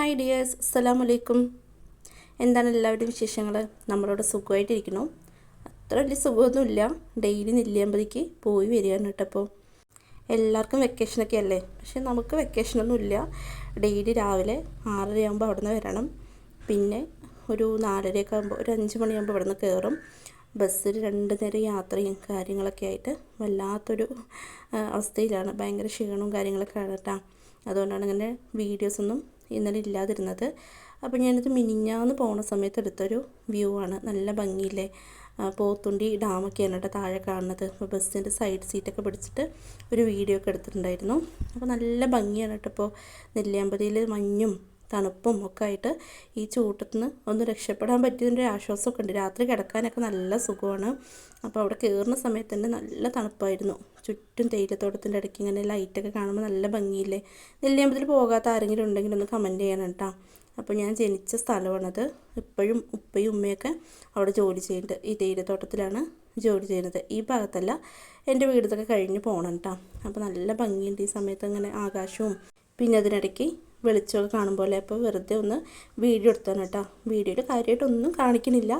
Hi dears അസ്സലാം അലൈക്കും എന്താണ് എല്ലാവരുടെയും വിശേഷങ്ങൾ നമ്മളോട് സുഖമായിട്ടിരിക്കണോ അത്ര വലിയ സുഖമൊന്നുമില്ല. ഡെയിലി നെല്ലിയാമ്പതിക്ക് പോയി വരികയാണ് കേട്ടപ്പോൾ എല്ലാവർക്കും വെക്കേഷനൊക്കെ അല്ലേ? പക്ഷെ നമുക്ക് വെക്കേഷനൊന്നുമില്ല ഡെയിലി രാവിലെ ആറരയാകുമ്പോൾ അവിടെ നിന്ന് വരണം. പിന്നെ ഒരു നാലരയൊക്കെ ആകുമ്പോൾ ഒരു അഞ്ച് മണിയാകുമ്പോൾ ഇവിടെ നിന്ന് കയറും ബസ്സിൽ രണ്ട് നേരം യാത്രയും കാര്യങ്ങളൊക്കെ ആയിട്ട്. വല്ലാത്തൊരു അവസ്ഥയിലാണ്. ഭയങ്കര ക്ഷീണവും കാര്യങ്ങളൊക്കെ ആണ് കേട്ടോ. അതുകൊണ്ടാണ് ഇങ്ങനെ വീഡിയോസൊന്നും ഇന്നലെ ഇല്ലാതിരുന്നത്. അപ്പോൾ ഞാനിത് മിനിഞ്ഞാന്ന് പോണ സമയത്ത് എടുത്തൊരു വ്യൂ ആണ്. നല്ല ഭംഗിയില്ലേ? പോത്തുണ്ടി ഡാമൊക്കെയാണ് കേട്ടോ താഴെ കാണുന്നത്. അപ്പോൾ ബസ്സിന്റെ സൈഡ് സീറ്റൊക്കെ പിടിച്ചിട്ട് ഒരു വീഡിയോ ഒക്കെ എടുത്തിട്ടുണ്ടായിരുന്നു. അപ്പോൾ നല്ല ഭംഗിയാണ് കേട്ടോ ഇപ്പോൾ. നെല്ലിയാമ്പതിയിൽ മഞ്ഞും തണുപ്പും ഒക്കെ ആയിട്ട് ഈ ചൂട്ടത്തുനിന്ന് ഒന്ന് രക്ഷപ്പെടാൻ പറ്റിയതിന്റെ ആശ്വാസമൊക്കെ ഉണ്ട്. രാത്രി കിടക്കാനൊക്കെ നല്ല സുഖമാണ്. അപ്പോൾ അവിടെ കയറുന്ന സമയത്ത് തന്നെ നല്ല തണുപ്പായിരുന്നു. ചുറ്റും തേയിലത്തോട്ടത്തിന്റെ ഇടയ്ക്ക് ഇങ്ങനെ ലൈറ്റൊക്കെ കാണുമ്പോൾ നല്ല ഭംഗിയില്ലേ? നെല്ലിയമ്പലത്തിൽ പോകാത്ത ആരെങ്കിലും ഉണ്ടെങ്കിൽ ഒന്ന് കമന്റ് ചെയ്യണം കേട്ടോ. അപ്പോൾ ഞാൻ ജനിച്ച സ്ഥലമാണത്. ഇപ്പോഴും ഉപ്പയും ഉമ്മയൊക്കെ അവിടെ ജോലി ചെയ്യുന്നുണ്ട്. ഈ തേയിലത്തോട്ടത്തിലാണ് ജോലി ചെയ്യുന്നത്. ഈ ഭാഗത്തല്ല എന്റെ വീടത്തൊക്കെ കഴിഞ്ഞ് പോകണം കേട്ടോ. അപ്പോൾ നല്ല ഭംഗിയുണ്ട് ഈ സമയത്ത് അങ്ങനെ ആകാശവും പിന്നെ അതിനിടയ്ക്ക് വെളിച്ചമൊക്കെ കാണുമ്പോൾ അപ്പോൾ വെറുതെ ഒന്ന് വീഡിയോ എടുത്താണ് കേട്ടോ. വീഡിയോയിൽ കാര്യമായിട്ടൊന്നും കാണിക്കുന്നില്ല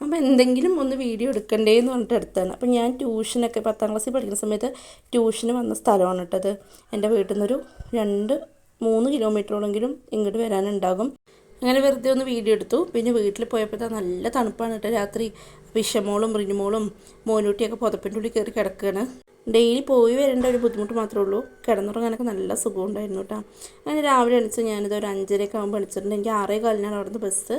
അപ്പോൾ എന്തെങ്കിലും ഒന്ന് വീഡിയോ എടുക്കണ്ടേ എന്ന് പറഞ്ഞിട്ട് എടുത്താണ് അപ്പോൾ ഞാൻ ട്യൂഷനൊക്കെ പത്താം ക്ലാസ്സിൽ പഠിക്കുന്ന സമയത്ത് ട്യൂഷന് വന്ന സ്ഥലമാണ് കേട്ടത് എന്റെ വീട്ടിൽ നിന്നൊരു രണ്ട് മൂന്ന് കിലോമീറ്ററോളെങ്കിലും ഇങ്ങോട്ട് വരാനുണ്ടാകും. അങ്ങനെ വെറുതെ ഒന്ന് വീഡിയോ എടുത്തു. പിന്നെ വീട്ടിൽ പോയപ്പോഴത്തെ നല്ല തണുപ്പാണ് കേട്ടോ രാത്രി. വിഷമോളും റിനുമോളും മോനൂട്ടിയൊക്കെ പുതപ്പിന്റെ ഉള്ളിൽ കയറി കിടക്കുകയാണ്. ഡെയിലി പോയി വരേണ്ട ഒരു ബുദ്ധിമുട്ട് മാത്രമേ ഉള്ളൂ. കിടന്നുറങ്ങാനൊക്കെ നല്ല സുഖമുണ്ടായിരുന്നു കേട്ടോ. അങ്ങനെ രാവിലെ എണിച്ച് ഞാനിത് ഒരു അഞ്ചരയൊക്കെ ആകുമ്പോൾ എണിച്ചിട്ടുണ്ട്. എനിക്ക് ആറേ കാലിനാണ് അവിടുന്ന് ബസ്.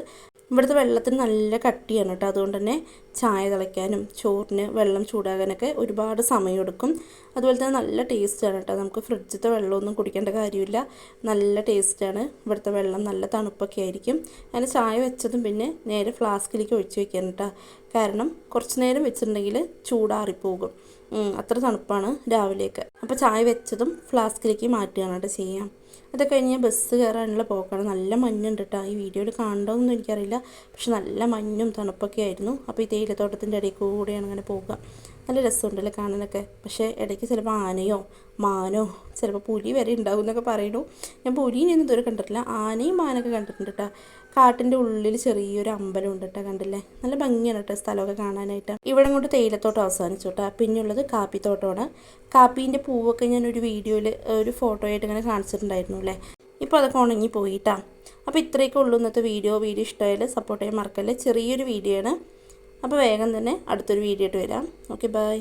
ഇവിടുത്തെ വെള്ളത്തിന് നല്ല കട്ടിയാണ് കേട്ടോ. അതുകൊണ്ട് തന്നെ ചായ തിളയ്ക്കാനും ചോറിന് വെള്ളം ചൂടാകാനൊക്കെ ഒരുപാട് സമയമെടുക്കും. അതുപോലെ തന്നെ നല്ല ടേസ്റ്റാണ് കേട്ടോ. നമുക്ക് ഫ്രിഡ്ജിലത്തെ വെള്ളമൊന്നും കുടിക്കേണ്ട കാര്യമില്ല. നല്ല ടേസ്റ്റാണ്. ഇവിടുത്തെ വെള്ളം നല്ല തണുപ്പൊക്കെ ആയിരിക്കും. അങ്ങനെ ചായ വെച്ചതും പിന്നെ നേരെ ഫ്ലാസ്കിലേക്ക് ഒഴിച്ച് വെക്കാൻ കേട്ടോ. കാരണം കുറച്ച് നേരം വെച്ചിട്ടുണ്ടെങ്കിൽ ചൂടാറിപ്പോകും. അത്ര തണുപ്പാണ് രാവിലെയൊക്കെ. അപ്പോൾ ചായ വെച്ചതും ഫ്ലാസ്കിലേക്ക് മാറ്റുകയാണ് കേട്ടോ ചെയ്യാം. അത് കഴിഞ്ഞ് ബസ് കയറാനുള്ള പോക്കാണ്. നല്ല മഞ്ഞുണ്ട് കേട്ടോ ഈ വീഡിയോയിൽ കാണണ്ടോന്നൊന്നും എനിക്കറിയില്ല. പക്ഷെ നല്ല മഞ്ഞും തണുപ്പൊക്കെ ആയിരുന്നു. അപ്പോൾ ഈ തേയിലത്തോട്ടത്തിന്റെ ഇടയിൽ കൂടെയാണ് അങ്ങനെ പോകുക നല്ല രസമുണ്ടല്ലോ കാണാനൊക്കെ. പക്ഷേ ഇടയ്ക്ക് ചിലപ്പോൾ ആനയോ മാനോ ചിലപ്പോൾ പുലി വരെ ഉണ്ടാകും എന്നൊക്കെ പറയുന്നു. ഞാൻ പുലിനെ ഇതുവരെ കണ്ടിട്ടില്ല. ആനയും മാനൊക്കെ കണ്ടിട്ടുണ്ട് കേട്ടോ കാട്ടിന്റെ ഉള്ളിൽ ചെറിയൊരു അമ്പലം ഉണ്ട് കേട്ടോ കണ്ടില്ലേ? നല്ല ഭംഗിയാണ് കേട്ടോ സ്ഥലമൊക്കെ കാണാനായിട്ട്. ഇവിടെ കൊണ്ട് തേയിലത്തോട്ടം അവസാനിച്ചു കേട്ടോ പിന്നെയുള്ളത് കാപ്പിത്തോട്ടമാണ്. കാപ്പീന്റെ പൂവൊക്കെ ഞാൻ ഒരു വീഡിയോയിൽ ഒരു ഫോട്ടോ ആയിട്ട് ഇങ്ങനെ കാണിച്ചിട്ടുണ്ടായിരുന്നു അല്ലേ ഇപ്പോൾ അതൊക്കെ ഉണങ്ങി പോയിട്ടാണ് അപ്പോൾ ഇത്രയൊക്കെ ഉള്ളൂ ഇന്നത്തെ വീഡിയോ. വീഡിയോ ഇഷ്ടമായാലും സപ്പോർട്ട് ചെയ്യാൻ മറക്കല്ലേ. ചെറിയൊരു വീഡിയോ ആണ്. അപ്പോൾ വേഗം തന്നെ അടുത്തൊരു വീഡിയോ ആയിട്ട് വരാം. Okay bye